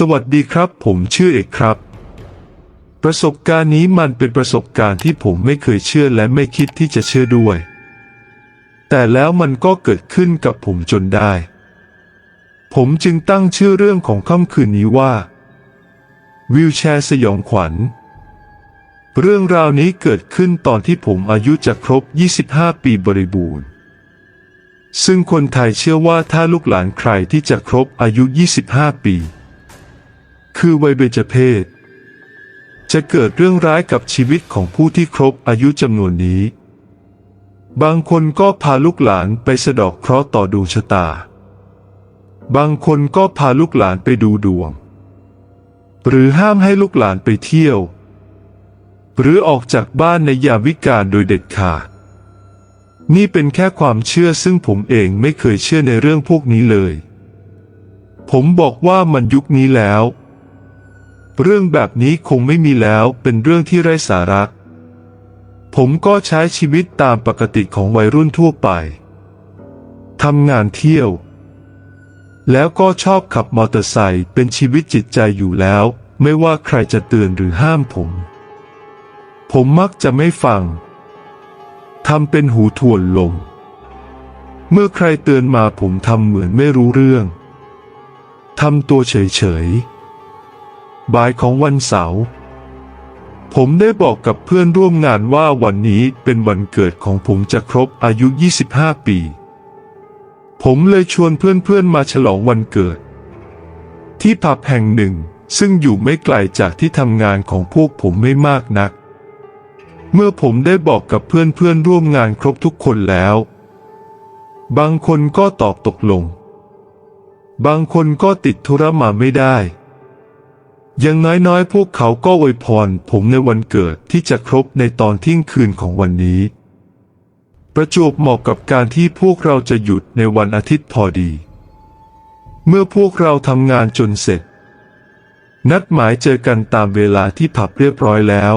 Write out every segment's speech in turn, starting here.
สวัสดีครับ ผมชื่อเอกครับ ประสบการณ์นี้มันเป็นประสบการณ์ที่ผมไม่เคยเชื่อและไม่คิดที่จะเชื่อด้วย แต่แล้วมันก็เกิดขึ้นกับผมจนได้ ผมจึงตั้งชื่อเรื่องของค่ำคืนนี้ว่า วิวแชร์สยองขวัญ เรื่องราวนี้เกิดขึ้นตอนที่ผมอายุจะครบ 25 ปีบริบูรณ์ซึ่งคนไทยเชื่อว่าถ้าลูกหลานใครที่จะครบอายุ 25 ปี คือวัยเบญจเพศ จะเกิดเรื่องร้ายกับชีวิตของผู้ที่ครบอายุจำนวนนี้ บางคนก็พาลูกหลานไปสะดอกเคราะห์ต่อดวงชะตา บางคนก็พาลูกหลานไปดูดวง หรือห้ามให้ลูกหลานไปเที่ยว หรือออกจากบ้านในยามวิกาลโดยเด็ดขาดนี่เป็นแค่ความเชื่อซึ่งผมเองไม่เคยเชื่อในเรื่องพวกนี้เลย ผมบอกว่ามันยุคนี้แล้ว เรื่องแบบนี้คงไม่มีแล้วเป็นเรื่องที่ไร้สาระ ผมก็ใช้ชีวิตตามปกติของวัยรุ่นทั่วไป ทำงานเที่ยว แล้วก็ชอบขับมอเตอร์ไซค์เป็นชีวิตจิตใจอยู่แล้ว ไม่ว่าใครจะเตือนหรือห้ามผม ผมมักจะไม่ฟัง ทำเป็นหูถ่วนลม เมื่อใครเตือนมาผมทำเหมือนไม่รู้เรื่อง ทำตัวเฉยๆ บ่ายของวันเสาร์ผมได้บอกกับเพื่อนร่วมงานว่าวันนี้เป็นวันเกิดของผมจะครบอายุ 25 ปี ผมเลยชวนเพื่อนๆมาฉลองวันเกิด ที่ผับแห่งหนึ่งซึ่งอยู่ไม่ไกลจากที่ทำงานของพวกผมไม่มากนัก เมื่อผมได้บอกกับเพื่อนๆร่วมงานครบทุกคนแล้ว บางคนก็ตอบตกลง บางคนก็ติดธุระมาไม่ได้ อย่างน้อยๆ พวกเขาก็อวยพรผมในวันเกิดที่จะครบในตอนเที่ยงคืนของวันนี้ ประจวบเหมาะกับการที่พวกเราจะหยุดในวันอาทิตย์พอดี เมื่อพวกเราทำงานจนเสร็จ นัดหมายเจอกันตามเวลาที่ผับเรียบร้อยแล้ว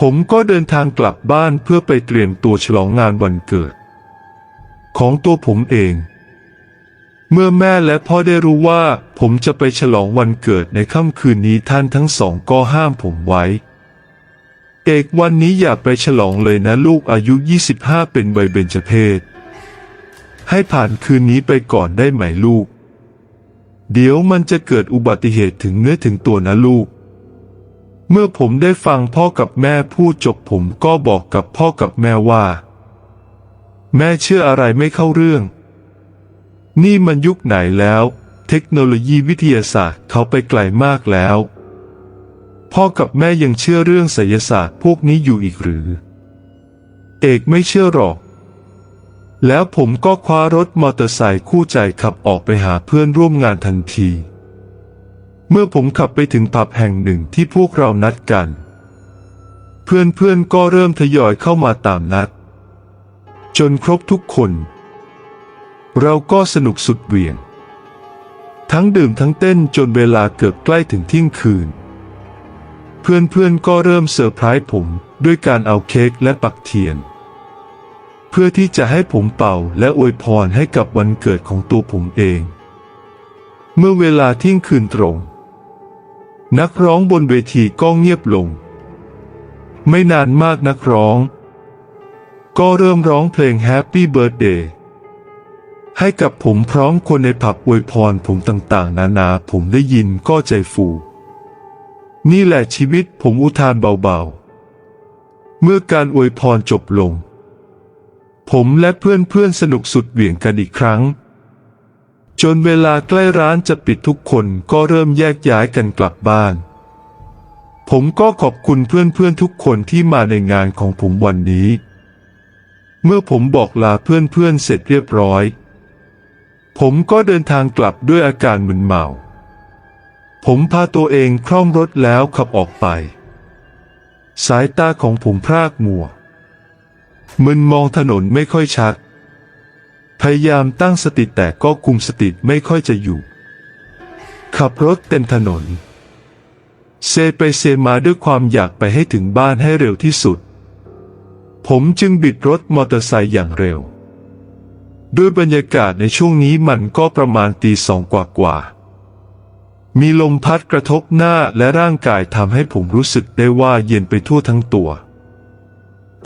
ผมก็เดินทางกลับบ้านเพื่อไปเตรียมตัวฉลองงานวันเกิด ของตัวผมเอง เมื่อแม่และพ่อได้รู้ว่า ผมจะไปฉลองวันเกิดในค่ำคืนนี้ท่านทั้งสองก็ห้ามผมไว้ เอกวันนี้อย่าไปฉลองเลยนะลูกอายุ 25 เป็นวัยเบญจเพศ ให้ผ่านคืนนี้ไปก่อนได้ไหมลูก เดี๋ยวมันจะเกิดอุบัติเหตุถึงเนื้อถึงตัวนะลูก เมื่อผมได้ฟังพ่อกับแม่พูดจบผมก็บอกกับพ่อกับแม่ว่า แม่เชื่ออะไรไม่เข้าเรื่อง นี่มันยุคไหนแล้ว เทคโนโลยีวิทยาศาสตร์เขาไปไกลมากแล้ว พ่อกับแม่ยังเชื่อเรื่องไสยศาสตร์พวกนี้อยู่อีกหรือ เอกไม่เชื่อหรอก แล้วผมก็คว้ารถมอเตอร์ไซค์คู่ใจขับออกไปหาเพื่อนร่วมงานทันที เมื่อผมขับไปถึงผับแห่งหนึ่งที่พวกเรานัดกัน เพื่อนๆก็เริ่มทยอยเข้ามาตามนัด จนครบทุกคน เราก็สนุกสุดเหวี่ยง ทั้งดื่มทั้งเต้นจนเวลาเกือบใกล้ถึงเที่ยงคืน เพื่อนๆก็เริ่มเซอร์ไพรส์ผมด้วยการเอาเค้กและปักเทียน เพื่อที่จะให้ผมเป่าและอวยพรให้กับวันเกิดของตัวผมเอง เมื่อเวลาเที่ยงคืนตรง นักร้องบนเวทีก็เงียบลง ไม่นานมากนักร้อง ก็เริ่มร้องเพลง Happy Birthday ให้กับผมพร้อมคนในผับอวยพรผมต่างๆ นานาผมได้ยินก็ใจฟู นี่แหละชีวิตผมอุทานเบาๆ เมื่อการอวยพรจบลง ผมและเพื่อนๆสนุกสุดเหวี่ยงกันอีกครั้ง จนเวลาใกล้ร้านจะปิดทุกคนก็เริ่มแยกย้ายกันกลับบ้าน ผมก็ขอบคุณเพื่อนๆทุกคนที่มาในงานของผมวันนี้ เมื่อผมบอกลาเพื่อนๆเสร็จเรียบร้อย ผมก็เดินทางกลับด้วยอาการมึนเมา ผมพาตัวเองคล่อมรถแล้วขับออกไป สายตาของผมพรากมัว มึนมองถนนไม่ค่อยชัด พยายามตั้งสติแต่ก็คุมสติไม่ค่อยจะอยู่ ขับรถเต็มถนน เซไปเซมาด้วยความอยากไปให้ถึงบ้านให้เร็วที่สุด ผมจึงบิดรถมอเตอร์ไซค์อย่างเร็ว ด้วยบรรยากาศในช่วงนี้มันก็ประมาณตีสองกว่ากว่ามีลมพัดกระทบหน้าและร่างกายทำให้ผมรู้สึกได้ว่าเย็นไปทั่วทั้งตัว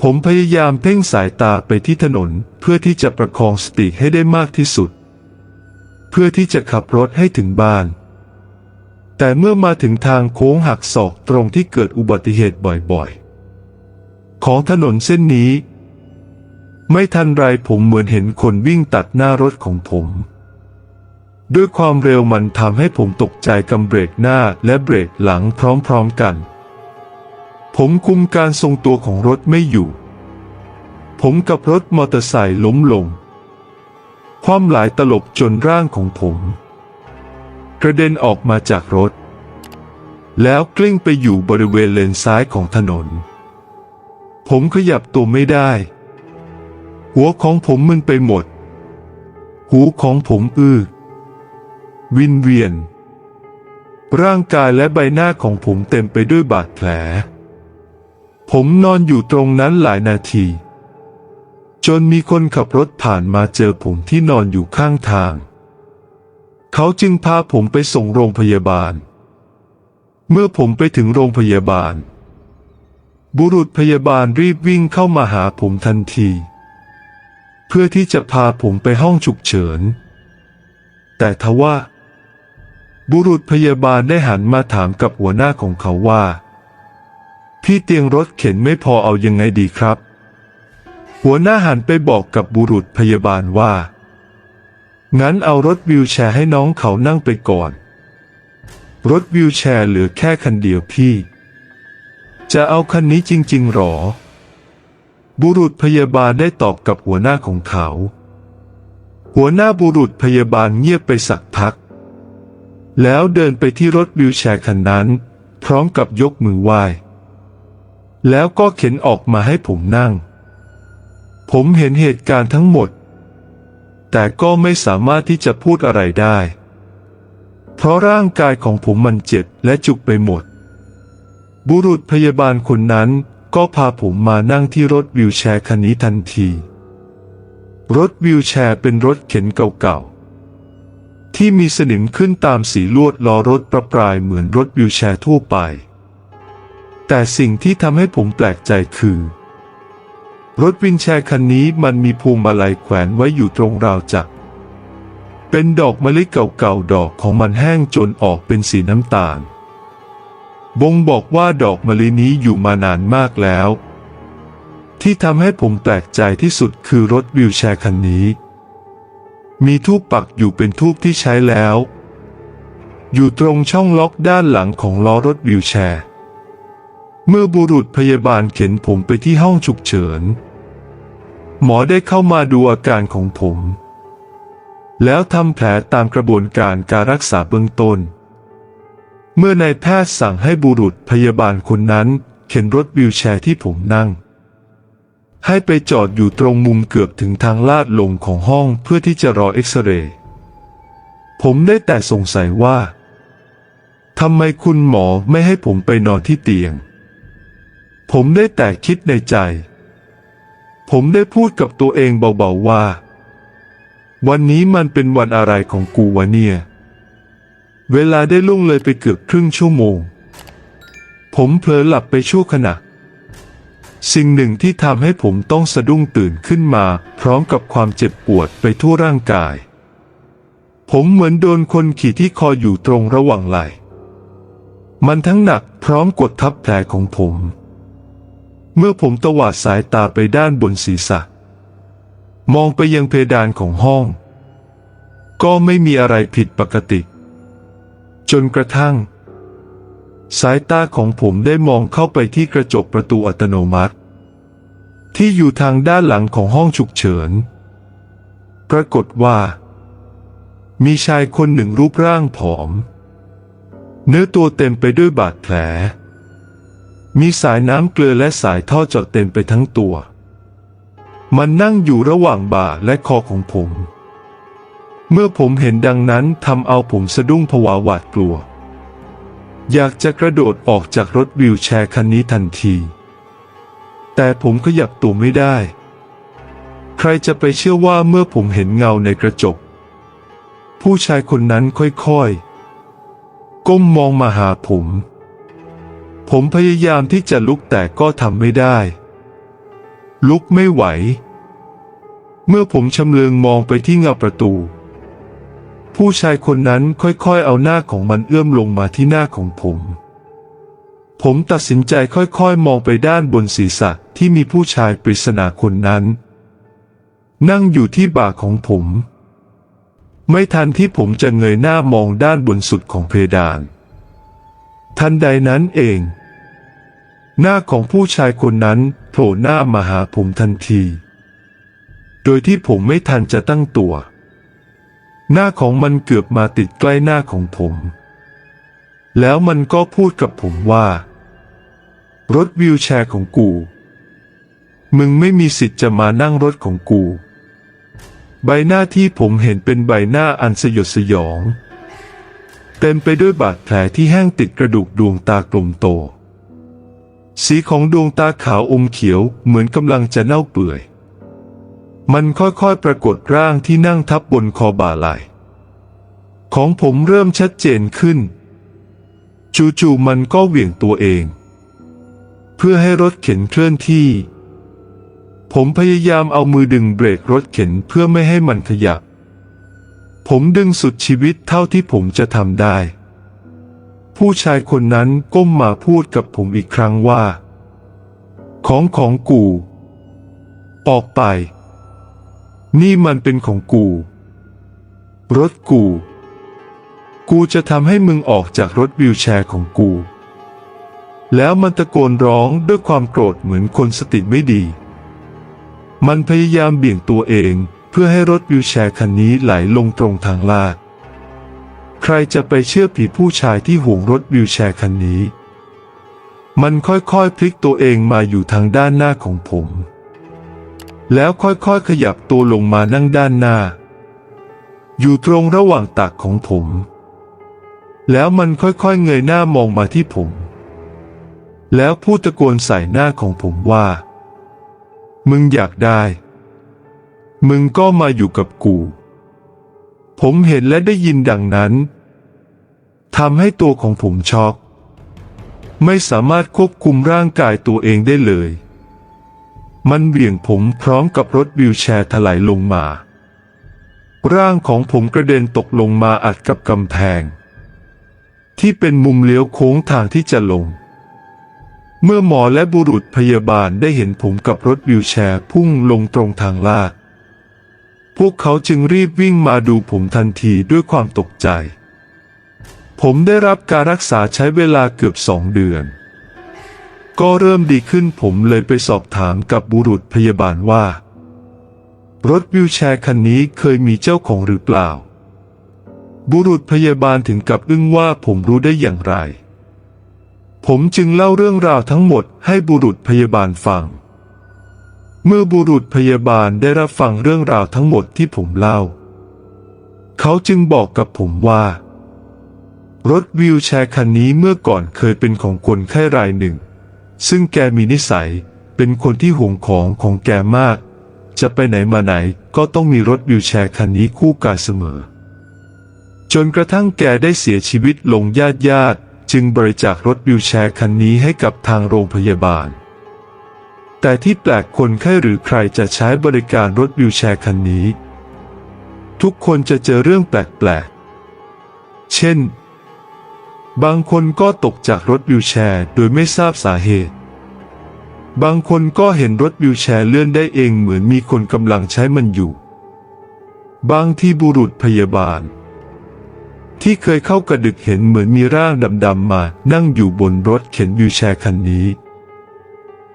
ผมพยายามเพ่งสายตาไปที่ถนนเพื่อที่จะประคองสติให้ได้มากที่สุด เพื่อที่จะขับรถให้ถึงบ้าน แต่เมื่อมาถึงทางโค้งหักศอกตรงที่เกิดอุบัติเหตุบ่อยๆ ของถนนเส้นนี้ ไม่ทันไรผมเหมือนเห็นคนวิ่งตัดหน้ารถของผม ด้วยความเร็วมันทำให้ผมตกใจกำเบรกหน้าและเบรกหลังพร้อมๆกัน ผมคุมการทรงตัวของรถไม่อยู่ ผมกับรถมอเตอร์ไซค์ล้มลง ความหลายตลบจนร่างของผม กระเด็นออกมาจากรถ แล้วกลิ้งไปอยู่บริเวณเลนซ้ายของถนน ผมขยับตัวไม่ได้ หัวของผมมึนไปหมด หูของผมอื้อวินเวียน ร่างกายและใบหน้าของผมเต็มไปด้วยบาดแผล ผมนอนอยู่ตรงนั้นหลายนาที จนมีคนขับรถผ่านมาเจอผมที่นอนอยู่ข้างทาง เขาจึงพาผมไปส่งโรงพยาบาล เมื่อผมไปถึงโรงพยาบาล บุรุษพยาบาลรีบวิ่งเข้ามาหาผมทันที เพื่อที่จะพาผมไปห้องฉุกเฉิน แต่ทว่า บุรุษพยาบาลได้หันมาถามกับหัวหน้าของเขาว่า พี่เตียงรถเข็นไม่พอเอายังไงดีครับ หัวหน้าหันไปบอกกับบุรุษพยาบาลว่า งั้นเอารถวิวแชร์ให้น้องเขานั่งไปก่อน รถวิวแชร์เหลือแค่คันเดียวพี่ จะเอาคันนี้จริง ๆหรอ บุรุษพยาบาลได้ตอบกับหัวหน้าของเขา หัวหน้าบุรุษพยาบาลเงียบไปสักพัก แล้วเดินไปที่รถวิวแชร์คันนั้น พร้อมกับยกมือไหว้ แล้วก็เข็นออกมาให้ผมนั่ง ผมเห็นเหตุการณ์ทั้งหมด แต่ก็ไม่สามารถที่จะพูดอะไรได้ เพราะร่างกายของผมมันเจ็บและจุกไปหมด บุรุษพยาบาลคนนั้น ก็พาผมมานั่งที่รถวิวแชร์คันนี้ทันที รถวิวแชร์เป็นรถเข็นเก่าๆ ที่มีสนิมขึ้นตามสีลวดล้อรถประปรายเหมือนรถวิวแชร์ทั่วไป แต่สิ่งที่ทำให้ผมแปลกใจคือ รถวินแชร์คันนี้มันมีพวงมาลัยแขวนไว้อยู่ตรงราวจักรเป็นดอกมะลิเก่าๆ ดอกของมันแห้งจนออกเป็นสีน้ำตาล บ่งบอกว่าดอกมะลินี้อยู่มานานมากแล้ว ที่ทำให้ผมแปลกใจที่สุดคือรถวิวแชร์คันนี้ มีทูปปักอยู่เป็นทูปที่ใช้แล้ว อยู่ตรงช่องล็อกด้านหลังของล้อรถวิวแชร์ เมื่อบุรุษพยาบาลเข็นผมไปที่ห้องฉุกเฉิน หมอได้เข้ามาดูอาการของผม แล้วทำแผลตามกระบวนการการรักษาเบื้องต้น เมื่อนายแพทย์สั่งให้บุรุษพยาบาลคนนั้นเข็นรถวิวแชร์ที่ผมนั่ง ให้ไปจอดอยู่ตรงมุมเกือบถึงทางลาดลงของห้องเพื่อที่จะรอเอ็กซเรย์ผมได้แต่สงสัยว่าทำไมคุณหมอไม่ให้ผมไปนอนที่เตียง ผมได้แต่คิดในใจ ผมได้พูดกับตัวเองเบาๆว่า วันนี้มันเป็นวันอะไรของกูวะเนี่ย เวลาได้ล่วงเลยไปเกือบครึ่งชั่วโมง ผมเผลอหลับไปชั่วขณะ สิ่งหนึ่งที่ทำให้ผมต้องสะดุ้งตื่นขึ้นมา พร้อมกับความเจ็บปวดไปทั่วร่างกาย ผมเหมือนโดนคนขี่ที่คออยู่ตรงระหว่างไหล่ มันทั้งหนักพร้อมกดทับแผลของผม เมื่อผมตวาดสายตาไปด้านบนศีรษะ มองไปยังเพดานของห้อง ก็ไม่มีอะไรผิดปกติ จนกระทั่ง สายตาของผมได้มองเข้าไปที่กระจกประตูอัตโนมัติ ที่อยู่ทางด้านหลังของห้องฉุกเฉิน ปรากฏว่า มีชายคนหนึ่งรูปร่างผอม เนื้อตัวเต็มไปด้วยบาดแผล มีสายน้ำเกลือและสายท่อเจาะเต็มไปทั้งตัว มันนั่งอยู่ระหว่างบ่าและคอของผม เมื่อผมเห็นดังนั้นทำเอาผมสะดุ้งผวาหวาดกลัว อยากจะกระโดดออกจากรถวิวแชร์คันนี้ทันที แต่ผมขยับตัวไม่ได้ ใครจะไปเชื่อว่าเมื่อผมเห็นเงาในกระจก ผู้ชายคนนั้นค่อยๆ ก้มมองมาหาผม ผมพยายามที่จะลุกแต่ก็ทำไม่ได้ ลุกไม่ไหว เมื่อผมชำเลืองมองไปที่เงาประตู ผู้ชายคนนั้นค่อยๆเอาหน้าของมันเอื้อมลงมาที่หน้าของผม ผมตัดสินใจค่อยๆ มองไปด้านบนศีรษะที่มีผู้ชายปริศนาคนนั้น นั่งอยู่ที่บ่าของผม ไม่ทันที่ผมจะเงยหน้ามองด้านบนสุดของเพดาน ทันใดนั้นเอง หน้าของผู้ชายคนนั้นโผล่หน้ามาหาผมทันที โดยที่ผมไม่ทันจะตั้งตัว หน้าของมันเกือบมาติดใกล้หน้าของผม แล้วมันก็พูดกับผมว่า รถวิวแชร์ของกู มึงไม่มีสิทธิ์จะมานั่งรถของกู ใบหน้าที่ผมเห็นเป็นใบหน้าอันสยดสยอง เต็มไปด้วยบาดแผลที่แห้งติดกระดูกดวงตากลมโต สีของดวงตาขาวอมเขียวเหมือนกำลังจะเน่าเปื่อย มันค่อยๆปรากฏร่างที่นั่งทับบนคอบ่าไหลของผมเริ่มชัดเจนขึ้น จู่ๆมันก็เหวี่ยงตัวเอง เพื่อให้รถเข็นเคลื่อนที่ ผมพยายามเอามือดึงเบรกรถเข็นเพื่อไม่ให้มันขยับ ผมดึงสุดชีวิตเท่าที่ผมจะทำได้ ผู้ชายคนนั้นก้มมาพูดกับผมอีกครั้งว่า ของของกู ออกไป นี่มันเป็นของกู รถกู กูจะทำให้มึงออกจากรถวิวแชร์ของกู แล้วมันตะโกนร้องด้วยความโกรธเหมือนคนสติไม่ดี มันพยายามเบี่ยงตัวเองเพื่อให้รถวิวแชร์คันนี้ไหลลงตรงทางลาด ใครจะไปเชื่อผีผู้ชายที่ห่วงรถวิวแชร์คันนี้ มันค่อยๆพลิกตัวเองมาอยู่ทางด้านหน้าของผม แล้วค่อยๆขยับตัวลงมานั่งด้านหน้า อยู่ตรงระหว่างตักของผม แล้วมันค่อยๆเงยหน้ามองมาที่ผม แล้วพูดตะโกนใส่หน้าของผมว่า มึงอยากได้ มึงก็มาอยู่กับกู ผมเห็นและได้ยินดังนั้นทำให้ตัวของผมช็อก ไม่สามารถควบคุมร่างกายตัวเองได้เลย มันเหวี่ยงผมพร้อมกับรถวิวแชร์ถลายลงมา ร่างของผมกระเด็นตกลงมาอัดกับกำแพง ที่เป็นมุมเลี้ยวโค้งทางที่จะลง เมื่อหมอและบุรุษพยาบาลได้เห็นผมกับรถวิวแชร์พุ่งลงตรงทางลาด พวกเขาจึงรีบวิ่งมาดูผมทันทีด้วยความตกใจ ผมได้รับการรักษาใช้เวลาเกือบสองเดือน ก็เริ่มดีขึ้นผมเลยไปสอบถามกับบุรุษพยาบาลว่า รถวิวแชร์คันนี้เคยมีเจ้าของหรือเปล่า บุรุษพยาบาลถึงกับอึ้งว่าผมรู้ได้อย่างไร ผมจึงเล่าเรื่องราวทั้งหมดให้บุรุษพยาบาลฟัง เมื่อบุรุษพยาบาลได้รับฟังเรื่องราวทั้งหมดที่ผมเล่า เขาจึงบอกกับผมว่ารถวิวแชร์คันนี้เมื่อก่อนเคยเป็นของคนไข้รายหนึ่ง ซึ่งแกมีนิสัยเป็นคนที่ห่วงของของแกมาก จะไปไหนมาไหนก็ต้องมีรถวิวแชร์คันนี้คู่กายเสมอ จนกระทั่งแกได้เสียชีวิตลงญาติญาติจึงบริจาครถวิวแชร์คันนี้ให้กับทางโรงพยาบาล แต่ที่แปลกคนไข้หรือใครจะใช้บริการรถวิวแชร์คันนี้ ทุกคนจะเจอเรื่องแปลกๆ เช่น บางคนก็ตกจากรถวิวแชร์โดยไม่ทราบสาเหตุ บางคนก็เห็นรถวิวแชร์เลื่อนได้เองเหมือนมีคนกำลังใช้มันอยู่ บางที่บุรุษพยาบาล ที่เคยเข้ากระดึกเห็นเหมือนมีร่างดำๆมานั่งอยู่บนรถเข็นวิวแชร์คันนี้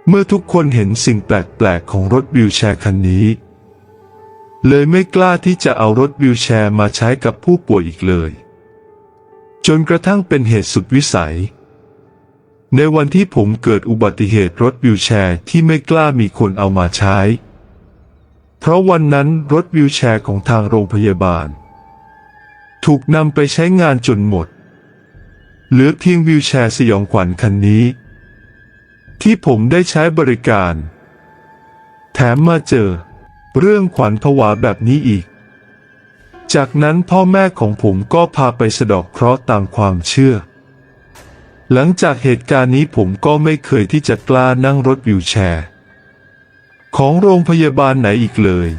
เมื่อทุกคนเห็นสิ่งแปลกๆของรถวิวแชร์คันนี้ เลยไม่กล้าที่จะเอารถวิวแชร์มาใช้กับผู้ป่วยอีกเลย จนกระทั่งเป็นเหตุสุดวิสัย ในวันที่ผมเกิดอุบัติเหตุรถวิวแชร์ที่ไม่กล้ามีคนเอามาใช้ เพราะวันนั้นรถวิวแชร์ของทางโรงพยาบาล ถูกนำไปใช้งานจนหมด เหลือเพียงวิวแชร์สยองขวัญคันนี้ ที่ผมได้ใช้บริการ แถมมาเจอ เรื่องขวัญผวาแบบนี้อีก จากนั้นพ่อแม่ของผมก็พาไปสะดอกเคราะห์ตามความเชื่อ หลังจากเหตุการณ์นี้ผมก็ไม่เคยที่จะกล้านั่งรถวิวแชร์ ของโรงพยาบาลไหนอีกเลย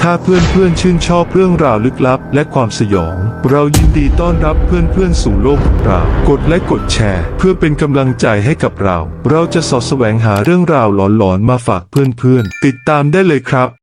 ถ้าเพื่อนๆชื่นชอบเรื่องราวลึกลับและความสยอง เรายินดีต้อนรับเพื่อนๆสู่โลกของเรา กดและกดแชร์ เพื่อเป็นกำลังใจให้กับเรา เราจะสอดแสวงหาเรื่องราวหลอนๆมาฝากเพื่อนๆ ติดตามได้เลยครับ